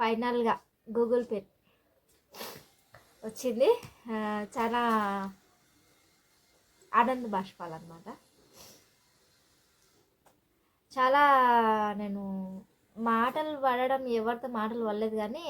ఫైనల్గా Google pay వచ్చింది. చాలా ఆనంద బాష్పాలన్నమాట చాలా నేను మాటలు పడడం ఎవరితో మాటలు పడలేదు కానీ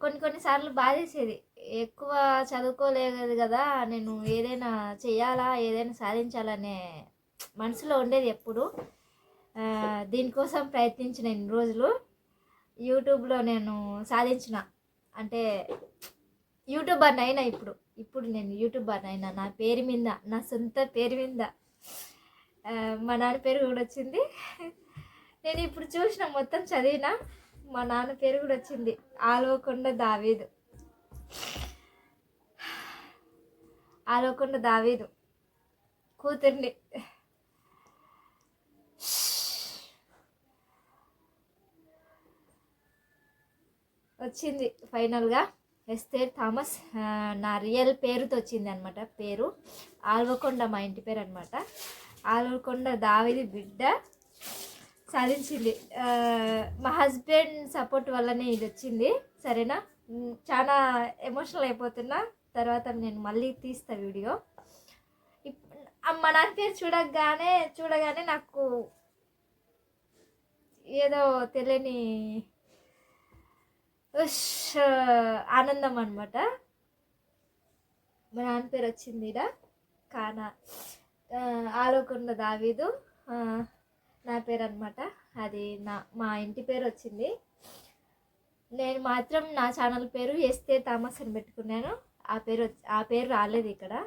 కొన్ని కొన్నిసార్లు బాధేసేది. ఎక్కువ చదువుకోలేదు కదా నేను ఏదైనా చేయాలా ఏదైనా సాధించాలనే మనసులో ఉండేది ఎప్పుడు. దీనికోసం ప్రయత్నించిన ఇన్ని రోజులు. యూట్యూబ్లో నేను సాధించిన అంటే యూట్యూబర్ అయినా ఇప్పుడు ఇప్పుడు నేను యూట్యూబర్ అయినా నా పేరు మీద నా సొంత పేరు మీద మా నాన్న పేరు కూడా వచ్చింది. నేను ఇప్పుడు చూసిన మొత్తం చదివిన మా నాన్న పేరు కూడా వచ్చింది. ఆలోకొండ దావీదు. ఆలోకొండ దావీదు. కూతుర్ని వచ్చింది ఫైనల్గా. ఎస్తేర్ థామస్ నా రియల్ పేరుతో వచ్చింది అనమాట పేరు ఆల్వకొండ మా ఇంటి పేరు అనమాట ఆల్వకొండ దావిది బిడ్డ సాధించింది. మా హస్బెండ్ సపోర్ట్ వల్లనే ఇది వచ్చింది. సరేనా? చాలా ఎమోషనల్ అయిపోతున్నా. తర్వాత నేను మళ్ళీ తీస్తా వీడియో. మా నాన్న పేరు చూడగానే చూడగానే నాకు ఏదో తెలియని ఆనందం అనమాట మా నాన్న పేరు వచ్చింది ఈడ. కానా ఆలోకున్న ఆలోకొండ దావీదు. నా పేరు అనమాట అది నా మా ఇంటి పేరు వచ్చింది. నేను మాత్రం నా ఛానల్ పేరు ఎస్తే థామస్ అని పెట్టుకున్నాను. ఆ పేరు వచ్చి- ఆ పేరు రాలేదు ఇక్కడ.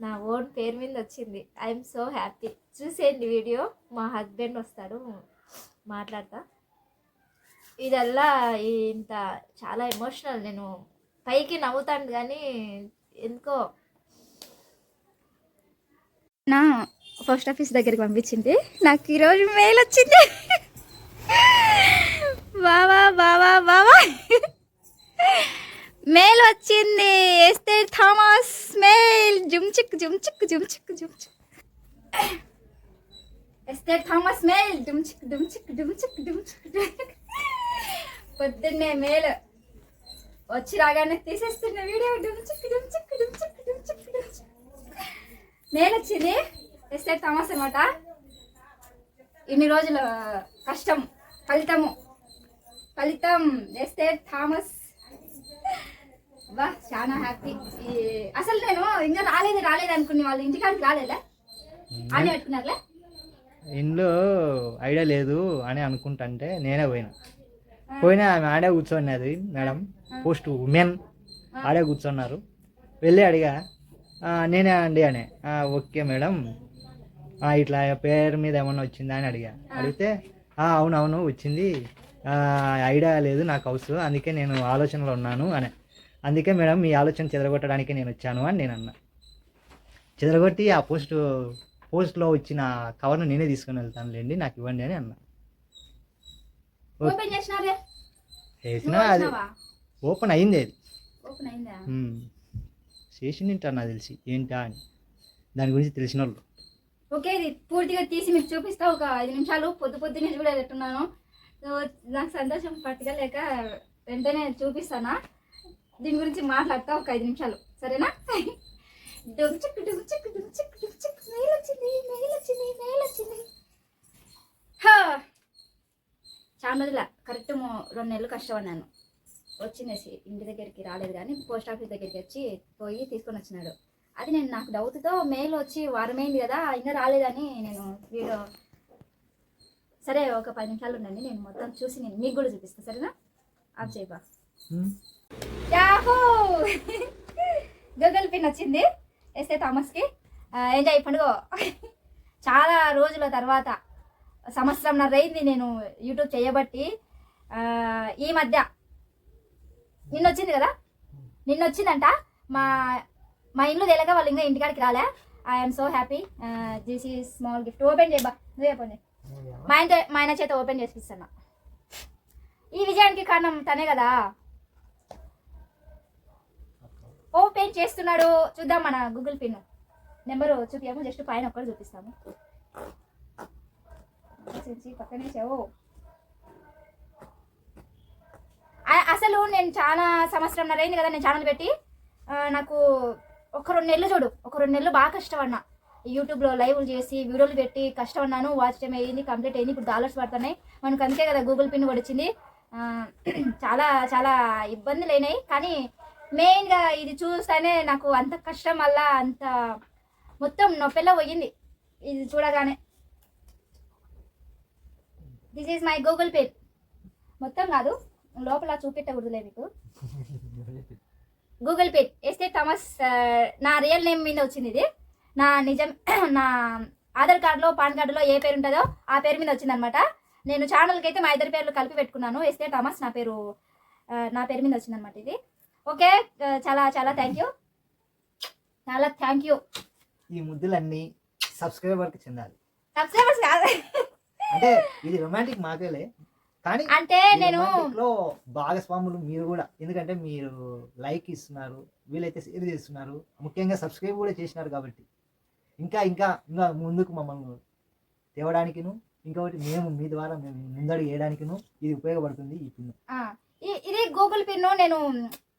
నా ఓన్ పేరు మీద వచ్చింది. I'm so happy. చూసేయండి వీడియో. మా హస్బెండ్ వస్తాడు. మాట్లాడతా. ఇదల్లా ఇంత చాలా ఎమోషనల్. నేను పైకి నవ్వుతాను కానీ ఎందుకో. నా పోస్ట్ ఆఫీస్ దగ్గరికి పంపించింది. నాకు ఈరోజు మెయిల్ వచ్చింది. బావా బావా బావా మెయిల్ వచ్చింది. ఎస్తే థామస్ మెయిల్ జుమ్ చిక్ జుమ్ చిక్ ఎస్తే థామస్ మెయిల్ డుమ్ చిక్ డుమ్ చిక్ పొద్దున్నే మెయిల్ వచ్చి రాగానే తీసేస్తున్న వీడియో. నేను వచ్చింది. థామస్ అనమాట ఇన్ని రోజుల కష్టం ఫలితము. ఫలితం ఎస్టే థామస్. బా చాలా హ్యాపీ. అసలు నేను ఇంకా రాలేదు రాలేదు అనుకునే వాళ్ళు ఇంటికాడికి రాలేదా? అని పెట్టుకున్నారులే? ఇంట్లో ఐడియా లేదు అని అనుకుంటుంటే నేనే పోయినా. పోయినా ఆమె ఆడే కూర్చోన్నది మేడం. పోస్ట్ ఉమెన్ ఆడే కూర్చున్నారు. వెళ్ళి అడిగా "ఆ, నేనే అండి అని. "ఆ, ఓకే మేడం. "ఆ, ఇట్లా పేరు మీద ఏమన్నా వచ్చిందా? అని అడిగా. అడిగితే "ఆ, అవును అవును వచ్చింది ఐడియా లేదు నాకు హౌస్ అందుకే నేను ఆలోచనలో ఉన్నాను అని. అందుకే మేడం మీ ఆలోచన చెదరగొట్టడానికి నేను వచ్చాను అని నేను అన్నా. చెదరగొట్టి ఆ పోస్ట్ పోస్ట్లో వచ్చిన కవర్ను నేనే తీసుకొని వెళ్తానులేండి నాకు ఇవ్వండి అని అన్నా. ఓపెన్ చేసినారే? చేసినా అది ఓపెన్ అయింది అది. ఓపెన్ అయిందా. చేసి నాకు తెలిసి ఏంటా అని. దాని గురించి తెలిసిన వాళ్ళు. ఓకే ఇది పూర్తిగా తీసి మీకు చూపిస్తా. ఒక ఐదు నిమిషాలు పొద్దు పొద్దునే చూడలేట్టున్నాను సో, నాకు సంతోషం పట్టుకోలేక వెంటనే చూపిస్తానా? దీని గురించి మాట్లాడతా ఒక ఐదు నిమిషాలు. సరేనా? మెయిల్ వచ్చింది మెయిల్ వచ్చింది మెయిల్ వచ్చింది హా. చాలా రోజుల కరెక్ట్ రెండు నెలలు కష్టపడినాను వచ్చిందేసి ఇంటి దగ్గరికి రాలేదు కానీ పోస్ట్ ఆఫీస్ దగ్గరికి వచ్చి పోయి తీసుకొని వచ్చినాడు. అది నేను నాకు డౌట్తో మెయిల్ వచ్చి వారమైంది కదా ఇంకా రాలేదని నేను వీడియో సరే ఒక పది నిమిషాలు ఉండండి నేను మొత్తం చూసి నేను మీకు కూడా చూపిస్తాను సరేనా? ఆఫ్ చేయబా. యాహూ! గూగుల్ పిన్ వచ్చింది ఎస్తే థామస్కి. ఎంజాయ్ పండుగ చాలా రోజుల తర్వాత సంవత్సరంన్నర అయింది నేను యూట్యూబ్ చేయబట్టి. ఈ మధ్య నిన్న వచ్చింది కదా? నిన్న వచ్చిందంట మా మా ఇల్లు తెలియక వాళ్ళు ఇంకా ఇంటికాడికి రాలే. ఐఎమ్ సో హ్యాపీ దిస్ ఈ స్మాల్ గిఫ్ట్ ఓపెన్ చేయబా ఓపెన్ చేయి మా ఆయన మా ఆయన చేత ఓపెన్ చేసిస్తున్నా ఈ విజయానికి కారణం తనే కదా. ఓపెన్ చేస్తున్నాడు. చూద్దాం మన గూగుల్ పిన్. నెంబరు చూపించాము జస్ట్ పైన ఒక్కటి చూపిస్తాము. చూసి పక్కనేసావు అసలు నేను చాలా సంవత్సరం అయింది కదా నేను ఛానల్ పెట్టి. నాకు ఒక రెండు నెలలు చూడు ఒక రెండు నెలలు బాగా కష్టపడినా. యూట్యూబ్లో లైవ్లు చేసి వీడియోలు పెట్టి కష్టపడినాను వాచ్ టైం అయ్యింది కంప్లీట్ అయింది ఇప్పుడు డాలర్స్ పడుతున్నాయి. మనకు అంతే కదా గూగుల్ పిన్ కూడా వచ్చింది చాలా చాలా ఇబ్బందులు అయినాయి. కానీ మెయిన్గా ఇది చూస్తేనే నాకు అంత కష్టం వల్ల అంత మొత్తం నొప్పెల్లో పోయింది. ఇది చూడగానే. This is my Google Pay మొత్తం కాదు లోపల చూపెట్టకూడదులే మీకు. గూగుల్ పే ఎస్తే థామస్ నా రియల్ నేమ్ మీద వచ్చింది ఇది నా నిజం నా ఆధార్ కార్డులో పాన్ కార్డులో ఏ పేరు ఉంటుందో ఆ పేరు మీద వచ్చిందనమాట. నేను ఛానల్కి అయితే మా ఇద్దరు పేర్లు కలిపి పెట్టుకున్నాను. ఎస్తే థామస్ నా పేరు ఆ, నా పేరు మీద వచ్చిందనమాట ఇది. ఓకే ఆ, చాలా చాలా థ్యాంక్ యూ చాలా థ్యాంక్ యూ ఈ ముద్దులన్నీ సబ్స్క్రైబర్కి చెందాలి. సబ్స్క్రైబర్స్ కాదు. అంటే ఇది రొమాంటిక్ మాకేలే కానీ అంటే నేను లో భాగస్వాములు మీరు కూడా. ఎందుకంటే మీరు లైక్ ఇస్తున్నారు వీలైతే షేర్ చేస్తున్నారు. ముఖ్యంగా సబ్స్క్రైబ్ కూడా చేసినారు కాబట్టి. ఇంకా ఇంకా ఇంకా ముందుకు మమ్మల్ని తేవడానికిను ఇంకొకటి మేము మీ ద్వారా మేము ముందడుగు వేయడానికిను ఇది ఉపయోగపడుతుంది ఈ పిన్ ఇది గూగుల్ పిన్ నేను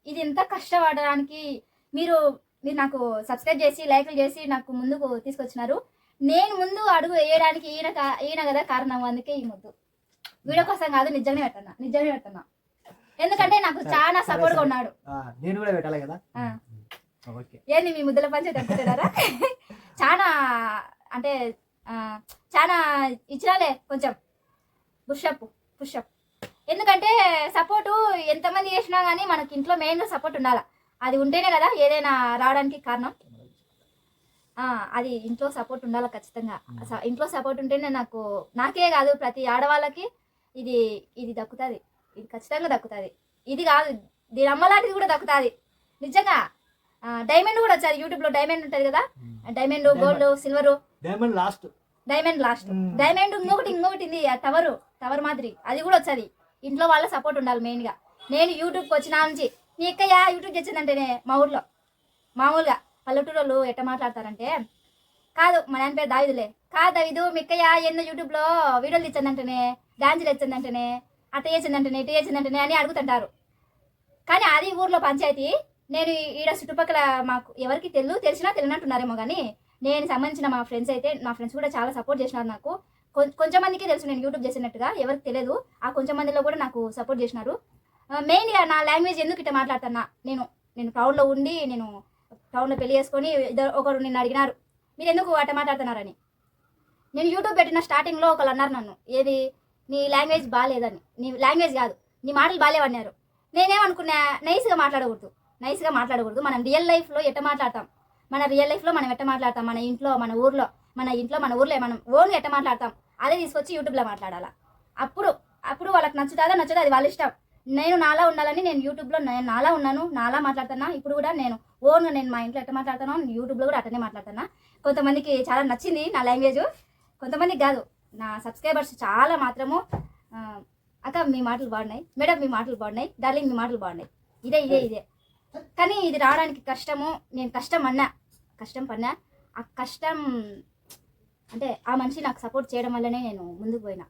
ఇది ఎంత కష్టపడడానికి మీరు మీరు నాకు సబ్స్క్రైబ్ చేసి లైక్లు చేసి నాకు ముందుకు తీసుకొచ్చినారు. నేను ముందు అడుగు వేయడానికి ఈయన ఈయన కదా కారణం అందుకే ఈ ముద్దు. వీడియో కోసం కాదు నిజంగానే పెట్టన్నా నిజంగానే పెట్టన్నా. ఎందుకంటే నాకు చాలా సరే, సపోర్ట్గా సరే. ఉన్నాడు నేను కూడా పెట్టాలి కదా? ఏంది మీ ముద్దుల పంచాయతీ అనుకుంటున్నారా చాలా అంటే చాలా ఇచ్చినాలే కొంచెం. పుషప్ పుషప్ ఎందుకంటే సపోర్టు ఎంతమంది చేసినా కానీ మనకి ఇంట్లో మెయిన్గా సపోర్ట్ ఉండాలి. అది ఉంటేనే కదా ఏదైనా రావడానికి కారణం. అది ఇంట్లో సపోర్ట్ ఉండాలి ఖచ్చితంగా. ఇంట్లో సపోర్ట్ ఉంటేనే నాకు నాకే కాదు ప్రతి ఆడవాళ్ళకి ఇది ఇది దక్కుతుంది. ఇది ఖచ్చితంగా దక్కుతుంది. ఇది కాదు దీని అమ్మలాంటిది కూడా దక్కుతుంది. నిజంగా డైమండ్ కూడా వచ్చేది. యూట్యూబ్లో డైమండ్ ఉంటుంది కదా? Diamond gold silver diamond last diamond last. Diamond ఇంకొకటి ఇంకొకటి ఉంది. ఆ టవర్ టవర్ మాదిరి. అది కూడా వచ్చేది. ఇంట్లో వాళ్ళ సపోర్ట్ ఉండాలి మెయిన్గా నేను యూట్యూబ్కి వచ్చిన నుంచి మీ ఎక్కయ్య యూట్యూబ్ చేసిందంటేనే మా ఊర్లో. మామూలుగా. పల్లెటూరు ఎట్ట మాట్లాడతారంటే కాదు మా నాన్న పేరు దావిదులే. కాదు దావిదు మిక్కయ్య ఎన్నో యూట్యూబ్లో వీడియోలు ఇచ్చిందంటేనే డాన్సులు ఇచ్చిందంటేనే అట్ట చేసిందంటేనే ఇటు చేసిందంటేనే అని అడుగుతుంటారు. కానీ అది ఊర్లో పంచాయతీ. నేను ఈడ చుట్టుపక్కల మాకు ఎవరికి తెలు తెలిసినా తెలియనట్టున్నారేమో కానీ నేను సంబంధించిన మా ఫ్రెండ్స్ అయితే నా ఫ్రెండ్స్ కూడా చాలా సపోర్ట్ చేసినారు నాకు. కొంచెం మందికి తెలుసు నేను యూట్యూబ్ చేసినట్టుగా ఎవరికి తెలియదు ఆ కొంచెం మందిలో కూడా నాకు సపోర్ట్ చేసినారు. మెయిన్గా నా లాంగ్వేజ్ ఎందుకు ఇట్లా మాట్లాడుతున్నా నేను నేను టౌన్లో ఉండి నేను టౌన్లో పెళ్ళి చేసుకొని ఇద్దరు ఒకరు నిన్ను అడిగినారు. మీరు ఎందుకు అట్ట మాట్లాడుతున్నారని? నేను యూట్యూబ్ పెట్టిన స్టార్టింగ్లో ఒకళ్ళు అన్నారు నన్ను. ఏది? నీ లాంగ్వేజ్ బాగాలేదని నీ లాంగ్వేజ్ కాదు. నీ మాటలు బాగాలేవన్నారు నేనేమనుకున్నా నైస్గా మాట్లాడకూడదు. నైస్గా మాట్లాడకూడదు. మనం రియల్ లైఫ్లో ఎట్ట మాట్లాడతాం? మన రియల్ లైఫ్లో మనం ఎట్ట మాట్లాడతాం? మన ఇంట్లో మన ఊర్లో మన ఇంట్లో మన ఊర్లో మనం ఓన్గా ఎట్ట మాట్లాడతాం? అదే తీసుకొచ్చి యూట్యూబ్లో మాట్లాడాలా? అప్పుడు అప్పుడు వాళ్ళకి నచ్చుతుందా? నచ్చదా? అది వాళ్ళ ఇష్టం. నేను నాలా ఉండాలని నేను యూట్యూబ్లో నేను నాలా ఉన్నాను నాలా మాట్లాడుతున్నా. ఇప్పుడు కూడా నేను ఓన్గా నేను మా ఇంట్లో ఎట్ట మాట్లాడుతానో యూట్యూబ్లో కూడా అట్టనే మాట్లాడుతున్నా. కొంతమందికి చాలా నచ్చింది నా లాంగ్వేజ్ కొంతమందికి కాదు నా సబ్స్క్రైబర్స్ చాలా మాత్రము అక్క మీ మాటలు బాగున్నాయి మేడం మీ మాటలు బాగున్నాయి డార్లింగ్ మీ మాటలు బాగున్నాయి. ఇదే ఇదే ఇదే. కానీ ఇది రావడానికి కష్టము నేను కష్టం అన్నా కష్టం పన్నా ఆ కష్టం అంటే ఆ మనిషి నాకు సపోర్ట్ చేయడం వల్లనే నేను ముందుకు పోయినా.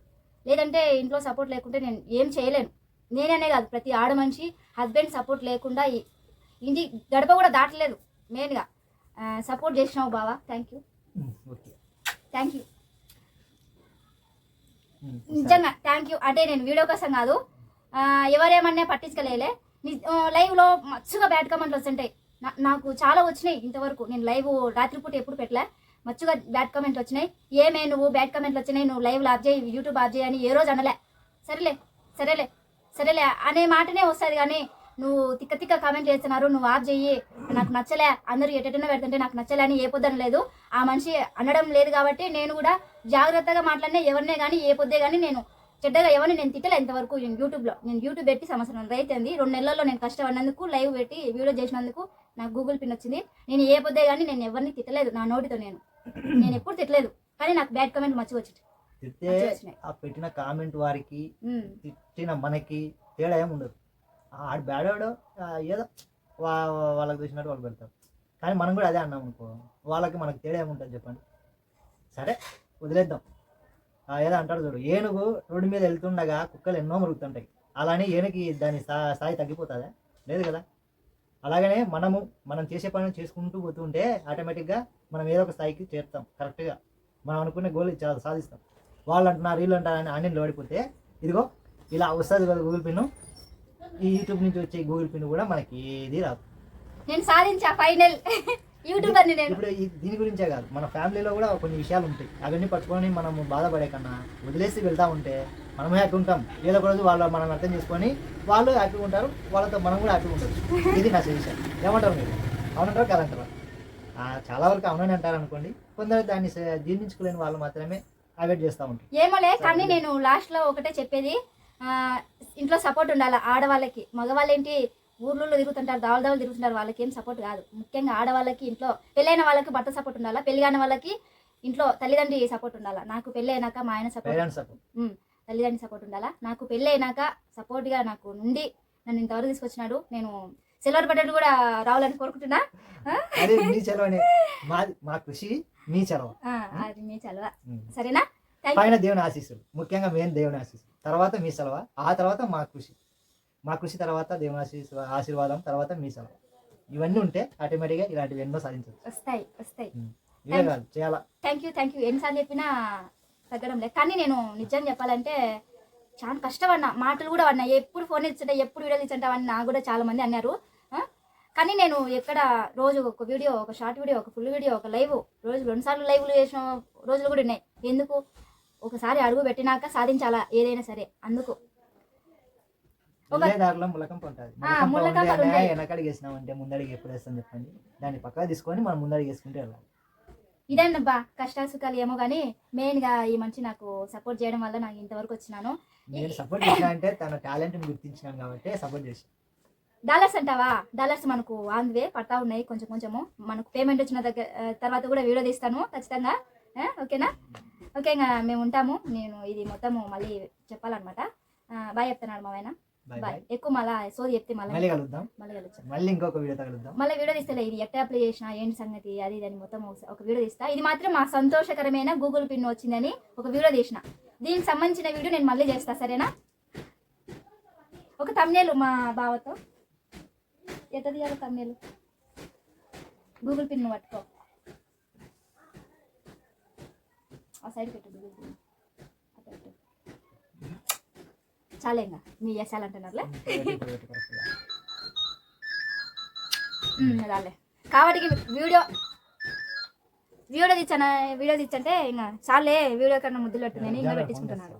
లేదంటే ఇంట్లో సపోర్ట్ లేకుంటే నేను ఏం చేయలేను. నేననే కాదు ప్రతి ఆడ మనిషి హస్బెండ్ సపోర్ట్ లేకుండా ఇంటి గడప కూడా దాటలేదు మెయిన్గా సపోర్ట్ చేసినావు బావా థ్యాంక్ యూ థ్యాంక్ యూ నిజంగా థ్యాంక్ యూ అంటే నేను వీడియో కోసం కాదు ఎవరేమన్నా పట్టించుకోలేలే. లైవ్లో మచ్చుగా బ్యాడ్ కమెంట్లు వస్తుంటాయి. నా- నాకు చాలా వచ్చినాయి ఇంతవరకు. నేను లైవ్ రాత్రిపూట ఎప్పుడు పెట్టలే. మచ్చుగా బ్యాడ్ కమెంట్లు వచ్చినాయి. ఏమే నువ్వు బ్యాడ్ కమెంట్లు వచ్చినాయి నువ్వు లైవ్ ఆఫ్ చేయి యూట్యూబ్ ఆఫ్ చేయి అని ఏ రోజు అనలే. సరేలే సరేలే. సరేలే అనే మాటనే వస్తుంది కానీ నువ్వు తిక్క తిక్క కామెంట్ చేస్తున్నారు నువ్వు ఆఫ్ చెయ్యి. నాకు నచ్చలే అందరూ ఎటెటనో పెడుతుంటే నాకు నచ్చలే అని ఏ పొద్దున లేదు. ఆ మనిషి అనడం లేదు కాబట్టి నేను కూడా జాగ్రత్తగా మాట్లాడినా ఎవరినే కానీ ఏ పొద్దే కానీ నేను చెడ్డగా ఎవరిని నేను తిట్టలే ఇంతవరకు నేను యూట్యూబ్లో నేను యూట్యూబ్ పెట్టి సంవత్సరం రైతుంది. రెండు నెలల్లో నేను కష్టపడినందుకు లైవ్ పెట్టి వీడియో చేసినందుకు నాకు గూగుల్ పిన్ వచ్చింది. నేను ఏ పొద్దే కానీ నేను ఎవరిని తిట్టలేదు నా నోటితో నేను. నేను ఎప్పుడు తిట్టలేదు. కానీ నాకు బ్యాడ్ కమెంట్ మంచిగా వచ్చింది తిట్టే. ఆ పెట్టిన కామెంట్ వారికి. తిట్టిన మనకి తేడా ఏమి ఉండదు. ఆడు బ్యాడోడు ఏదో వాళ్ళకి చూసినట్టు వాళ్ళు పెడతారు. కానీ మనం కూడా అదే అన్నాం అనుకో వాళ్ళకి మనకి తేడా ఏముంటుంది చెప్పండి. సరే వదిలేద్దాం. ఆ, ఏదో అంటారు చూడు ఏనుగు రోడ్డు మీద వెళ్తుండగా కుక్కలు ఎన్నో మురుగుతుంటాయి. అలానే ఈయనకి దాని స్థా- స్థాయి తగ్గిపోతుందా? లేదు కదా. అలాగనే మనము మనం చేసే పనులు చేసుకుంటూ పోతుంటే ఆటోమేటిక్గా మనం ఏదో ఒక స్థాయికి చేరుతాం కరెక్ట్గా మనం అనుకునే గోల్ సాధిస్తాం. వాళ్ళు అంటున్నారు వీళ్ళు అంటారని ఆన్లైన్లో పడిపోతే ఇదిగో ఇలా వస్తుంది కదా గూగుల్ పిన్ ఈ యూట్యూబ్ నుంచి వచ్చే గూగుల్ పిన్ కూడా మనకి ఏది రాదు. నేను సాధించా ఫైనల్ యూట్యూబర్ని నేను. ఇప్పుడు దీని గురించే కాదు మన ఫ్యామిలీలో కూడా కొన్ని విషయాలు ఉంటాయి. అవన్నీ పట్టుకొని మనం బాధపడే కన్నా వదిలేసి వెళ్తా ఉంటే మనం హ్యాపీ ఉంటాం. ఏదో ఒక రోజు వాళ్ళు మనం అర్థం చేసుకొని వాళ్ళు హ్యాపీగా ఉంటారు వాళ్ళతో మనం కూడా హ్యాపీగా ఉంటాం. ఇది నా సజెషన్ ఏమంటారు మీరు? అవునంటారా కాదంటారా? చాలా వరకు అవునని అంటారు అనుకోండి కొందరు దాన్ని జీర్ణించుకోలేని వాళ్ళు మాత్రమే అవాయిడ్ చేస్తూ ఉంటారు ఏమోలే కానీ నేను లాస్ట్లో ఒకటే చెప్పేది ఇంట్లో సపోర్ట్ ఉండాలి ఆడవాళ్ళకి? మగవాళ్ళు ఏంటి ఊర్లలో తిరుగుతుంటారు దావలు దావలు తిరుగుతుంటారు వాళ్ళకి ఏం సపోర్ట్ కాదు. ముఖ్యంగా ఆడవాళ్ళకి ఇంట్లో పెళ్ళైన వాళ్ళకి భర్త సపోర్ట్ ఉండాలా? పెళ్ళి కాని వాళ్ళకి ఇంట్లో తల్లిదండ్రి సపోర్ట్ ఉండాలా? నాకు పెళ్ళి అయినాక మా ఆయన సపోర్ట్ తల్లిదండ్రి సపోర్ట్ ఉండాలా? నాకు పెళ్ళి అయినాక సపోర్ట్గా నాకు నుండి నన్ను ఇంతవరకు తీసుకొచ్చినాడు. నేను సిల్వర్ బటన్ కూడా రావాలని కోరుకుంటున్నా. మా కృషి మీ చలవ అది మీ చలవ. సరేనా? పైన దేవుని ఆశీస్సులు. ముఖ్యంగా మెయిన్ దేవుని ఆశీస్సులు. తర్వాత మీ సెలవ ఆ తర్వాత మా కృషి. మా కృషి తర్వాత దేవుని ఆశీస్ ఆశీర్వాదం తర్వాత మీ సెలవ ఇవన్నీ ఉంటే ఆటోమేటిక్గా ఇలాంటివి ఎన్నో సాధించవచ్చు. వస్తాయి వస్తాయి. ఇవే కాదు చేయాలా? థ్యాంక్ యూ థ్యాంక్ యూ ఎన్నిసార్లు చెప్పినా తగ్గడం లేదు. కానీ నేను నిజం చెప్పాలంటే చాలా కష్టపడినా. మాటలు కూడా పడినా. ఎప్పుడు ఫోన్ ఇచ్చుంటే ఎప్పుడు వీడియోలు ఇచ్చుంటావని నాకు కూడా చాలా మంది అన్నారు? కానీ నేను ఎక్కడ రోజు ఒక వీడియో ఒక షార్ట్ వీడియో ఒక ఫుల్ వీడియో ఒక లైవ్ రోజు రెండుసార్లు లైవ్లు చేసిన రోజులు కూడా ఉన్నాయి. ఎందుకు? ఒకసారి అడుగు పెట్టినాక సాధించాలా? ఏదైనా సరే. అందుకు. ఎప్పుడు వేస్తాం చెప్పండి. దాన్ని పక్కగా తీసుకొని మనం వెళ్ళాలి ఇదేనబ్బా కష్టాలు సుఖాలు ఏమో కానీ మెయిన్గా ఈ మనిషి నాకు సపోర్ట్ చేయడం వల్ల నాకు ఇంతవరకు వచ్చినాను. నేను సపోర్ట్ చేసిన అంటే తన టాలెంట్ని గుర్తించినాను కాబట్టి సపోర్ట్ చేసి డాలర్స్ అంటావా? డాలర్స్ మనకు ఆన్ వే పడతా ఉన్నాయి కొంచెం కొంచెము. మనకు పేమెంట్ వచ్చిన దగ్గర తర్వాత కూడా వీడియో తీస్తాను ఖచ్చితంగా. ఓకేనా? ఓకే ఇంకా మేము ఉంటాము. నేను ఇది మొత్తము మళ్ళీ చెప్పాలన్నమాట. బాయ్ చెప్తున్నాడు మా ఆయన. బాయ్ ఎక్కువ మళ్ళా సోది చెప్తే మళ్ళీ మళ్ళీ కలుద్దాం. మళ్ళీ కలుస్తాం మళ్ళీ ఇంకొక వీడియో తగులుద్దాం. మళ్ళీ వీడియో తీస్తలే. ఇది ఎట్లా అప్లై చేసిన ఏంటి సంగతి అది ఇది అని మొత్తం ఒక- ఒక వీడియో తీస్తా. ఇది మాత్రం మా సంతోషకరమైన గూగుల్ పిన్ వచ్చిందని ఒక వీడియో తీసిన. దీనికి సంబంధించిన వీడియో నేను మళ్ళీ చేస్తా సరేనా? ఒక తమ్నేలు మా బావతో. ఎట్ట తీయాలి తమ్నేలు గూగుల్ పిన్ పట్టుకో. ఆ సైడ్ పెట్టు గూగుల్ పిన్ పెట్టు. చాలే ఇంకా. మీ చేసాలంటున్నారులే రాలే. కాబట్టి వీడియో వీడియో తెచ్చాను వీడియో తెచ్చంటే ఇంకా చాలే వీడియో కన్నా ముద్దులు పెట్టుకుని ఇంకా పెట్టించుకుంటున్నాను.